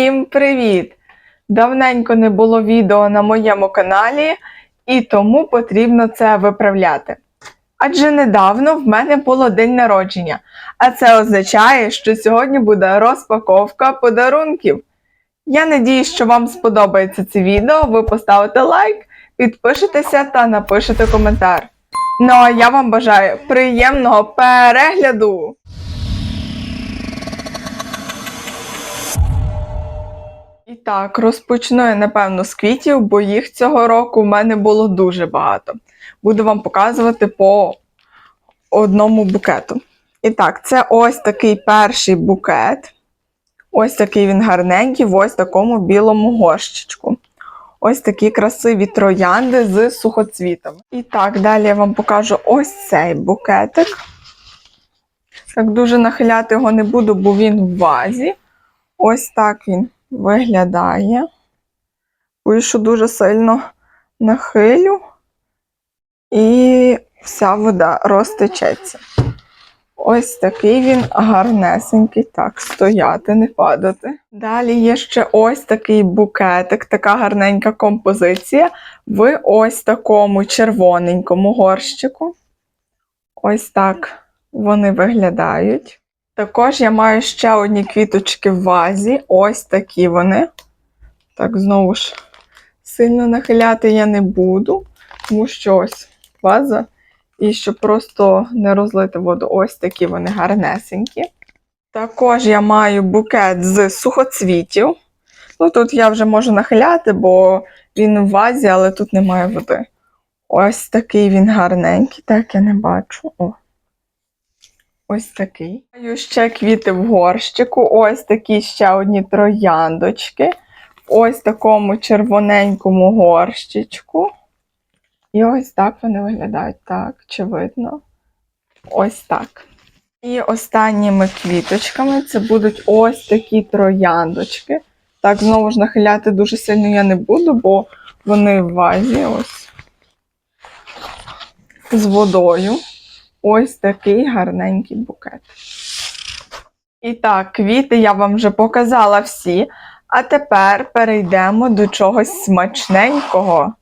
Всім привіт! Давненько не було відео на моєму каналі, і тому потрібно це виправляти. Адже недавно в мене було день народження, а це означає, що сьогодні буде розпаковка подарунків. Я надіюсь, що вам сподобається це відео. Ви поставите лайк, підпишетеся та напишете коментар. Ну а я вам бажаю приємного перегляду! І так, розпочну я, напевно, з квітів, бо їх цього року в мене було дуже багато. Буду вам показувати по одному букету. І так, це ось такий перший букет. Ось такий він гарненький, в ось такому білому горщичку. Ось такі красиві троянди з сухоцвітом. І так, далі я вам покажу ось цей букетик. Так дуже нахиляти його не буду, бо він в вазі. Ось так він виглядає. Що дуже сильно нахилю, і вся вода розтечеться. Ось такий він гарнесенький, так, стояти, не падати. Далі є ще ось такий букетик, така гарненька композиція в ось такому червоненькому горщику. Ось так вони виглядають. Також я маю ще одні квіточки в вазі. Ось такі вони. Так, знову ж, сильно нахиляти я не буду, тому що ось ваза. І щоб просто не розлити воду, ось такі вони гарнесенькі. Також я маю букет з сухоцвітів. Ну, тут я вже можу нахиляти, бо він в вазі, але тут немає води. Ось такий він гарненький, так я не бачу. О. Ось такий. Маю ще квіти в горщику. Ось такі ще одні трояндочки. Ось такому червоненькому горщичку. І ось так вони виглядають. Так, чи видно? Ось так. І останніми квіточками це будуть ось такі трояндочки. Так, знову ж нахиляти дуже сильно я не буду, бо вони в вазі ось з водою. Ось такий гарненький букет. І так, квіти я вам вже показала всі. А тепер перейдемо до чогось смачненького.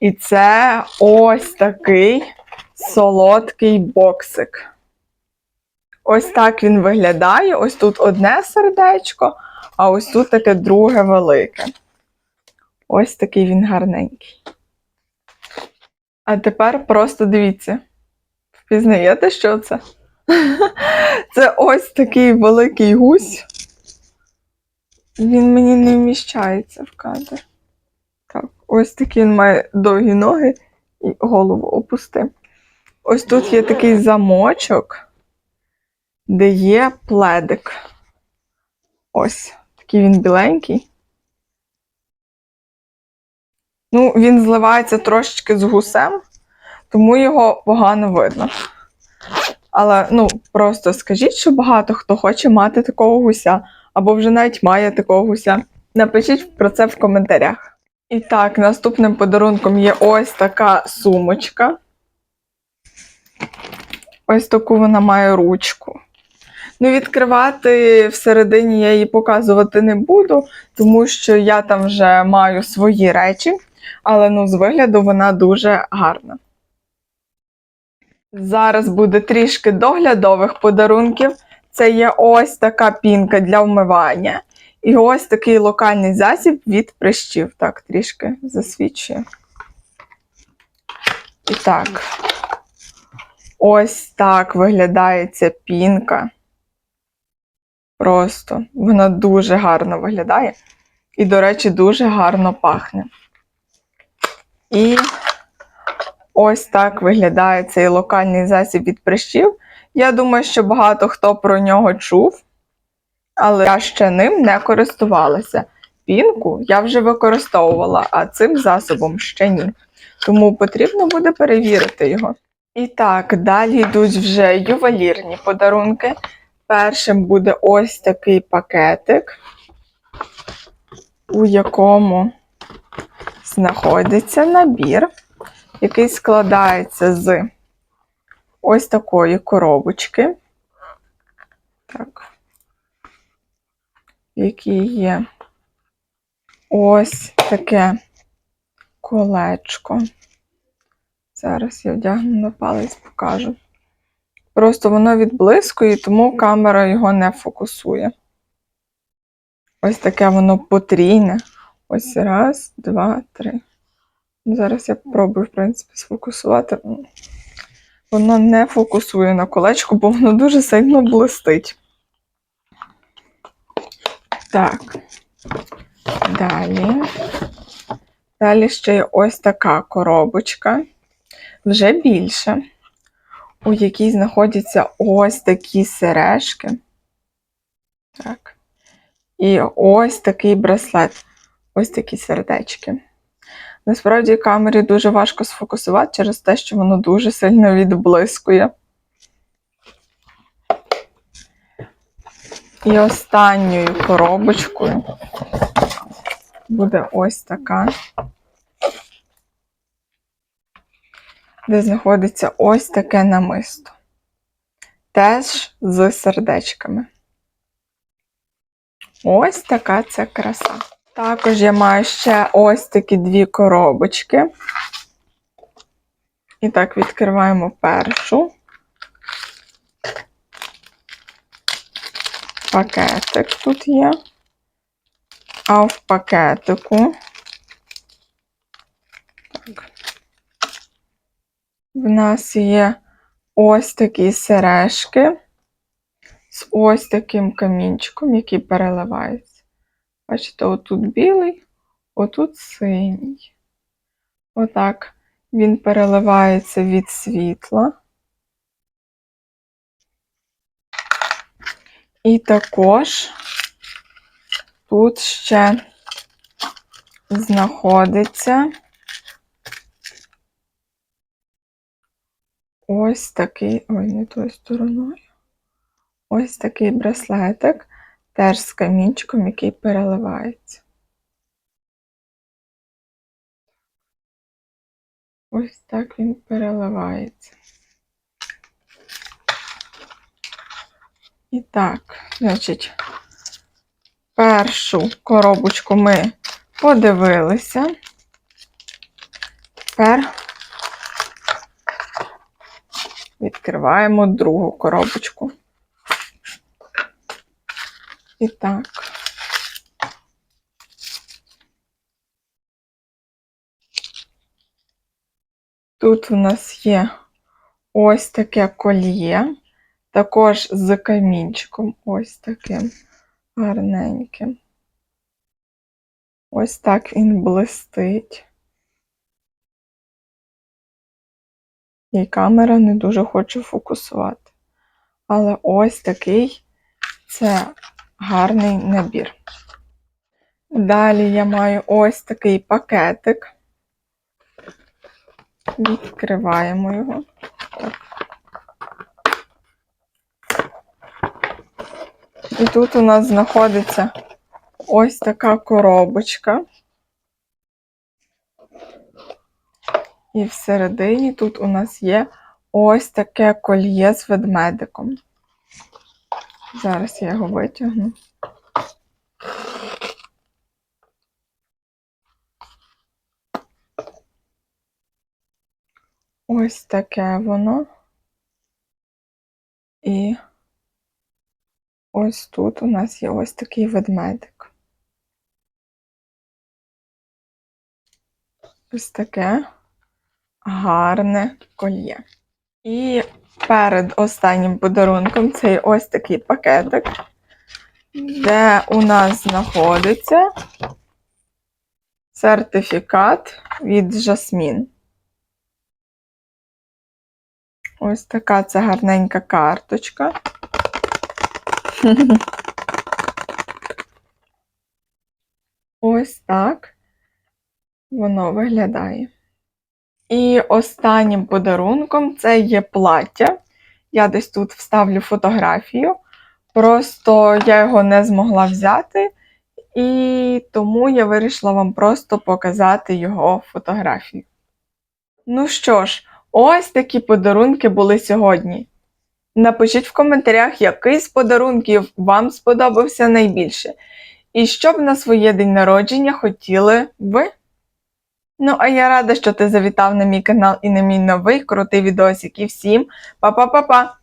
І це ось такий солодкий боксик. Ось так він виглядає. Ось тут одне сердечко, а ось тут таке друге велике. Ось такий він гарненький. А тепер просто дивіться. Впізнаєте, що це? Це ось такий великий гусь. Він мені не вміщається в кадр. Так, ось такий він має довгі ноги і голову опусти. Ось тут є такий замочок, де є пледик. Ось, такий він біленький. Ну, він зливається трошечки з гусем, тому його погано видно. Але ну, просто скажіть, що багато хто хоче мати такого гуся, або вже навіть має такого гуся. Напишіть про це в коментарях. І так, наступним подарунком є ось така сумочка. Ось таку вона має ручку. Ну, відкривати всередині я її показувати не буду, тому що я там вже маю свої речі, але ну, з вигляду вона дуже гарна. Зараз буде трішки доглядових подарунків. Це є ось така пінка для вмивання. І ось такий локальний засіб від прищів. Так, трішки засвідчує. І так, ось так виглядає ця пінка. Просто вона дуже гарно виглядає. І, до речі, дуже гарно пахне. І ось так виглядає цей локальний засіб від прищів. Я думаю, що багато хто про нього чув, але я ще ним не користувалася. Пінку я вже використовувала, а цим засобом ще ні. Тому потрібно буде перевірити його. І так, далі йдуть вже ювелірні подарунки. Першим буде ось такий пакетик, у якому знаходиться набір, який складається з ось такої коробочки. Так. в якій є ось таке колечко. Зараз я вдягну на палець, покажу. Просто воно відблискує, тому камера його не фокусує. Ось таке воно потрійне. Ось раз, два, три. Зараз я спробую, в принципі, сфокусувати. Воно не фокусує на колечку, бо воно дуже сильно блистить. Так. Далі. Далі ще є ось така коробочка, вже більше, у якій знаходяться ось такі сережки. Так. І ось такий браслет, ось такі сердечки. Насправді камері дуже важко сфокусувати через те, що воно дуже сильно відблискує. І останньою коробочкою буде ось така, де знаходиться ось таке намисто. Теж з сердечками. Ось така це краса. Також я маю ще ось такі дві коробочки. І так, відкриваємо першу. Пакетик тут є. А в пакетику так, в нас є ось такі сережки з ось таким камінчиком, який переливається. Бачите, отут білий, отут синій. Отак він переливається від світла. І також тут ще знаходиться ось такий, ой, не тою стороною. Ось такий браслетик, теж з камінчиком, який переливається. Ось так він переливається. І так, значить, першу коробочку ми подивилися. Тепер відкриваємо другу коробочку. І так. Тут у нас є ось таке кольє, також з камінчиком, ось таким гарненьким. Ось так він блистить. І камера не дуже хоче фокусувати. Але ось такий це гарний набір. Далі я маю ось такий пакетик. Відкриваємо його. І тут у нас знаходиться ось така коробочка. І всередині тут у нас є ось таке кольє з ведмедиком. Зараз я його витягну. Ось таке воно. І ось тут у нас є ось такий ведмедик. Ось таке гарне кольє. І перед останнім подарунком цей ось такий пакетик, де у нас знаходиться сертифікат від Жасмін. Ось така це гарненька карточка. Ось так воно виглядає. І останнім подарунком це є плаття. Я десь тут вставлю фотографію. Просто я його не змогла взяти, і тому я вирішила вам просто показати його фотографію. Ну що ж, ось такі подарунки були сьогодні. Напишіть в коментарях, який з подарунків вам сподобався найбільше. І що б на своє день народження хотіли ви? Ну, а я рада, що ти завітав на мій канал і на мій новий крутий відосик. І всім па-па-па-па!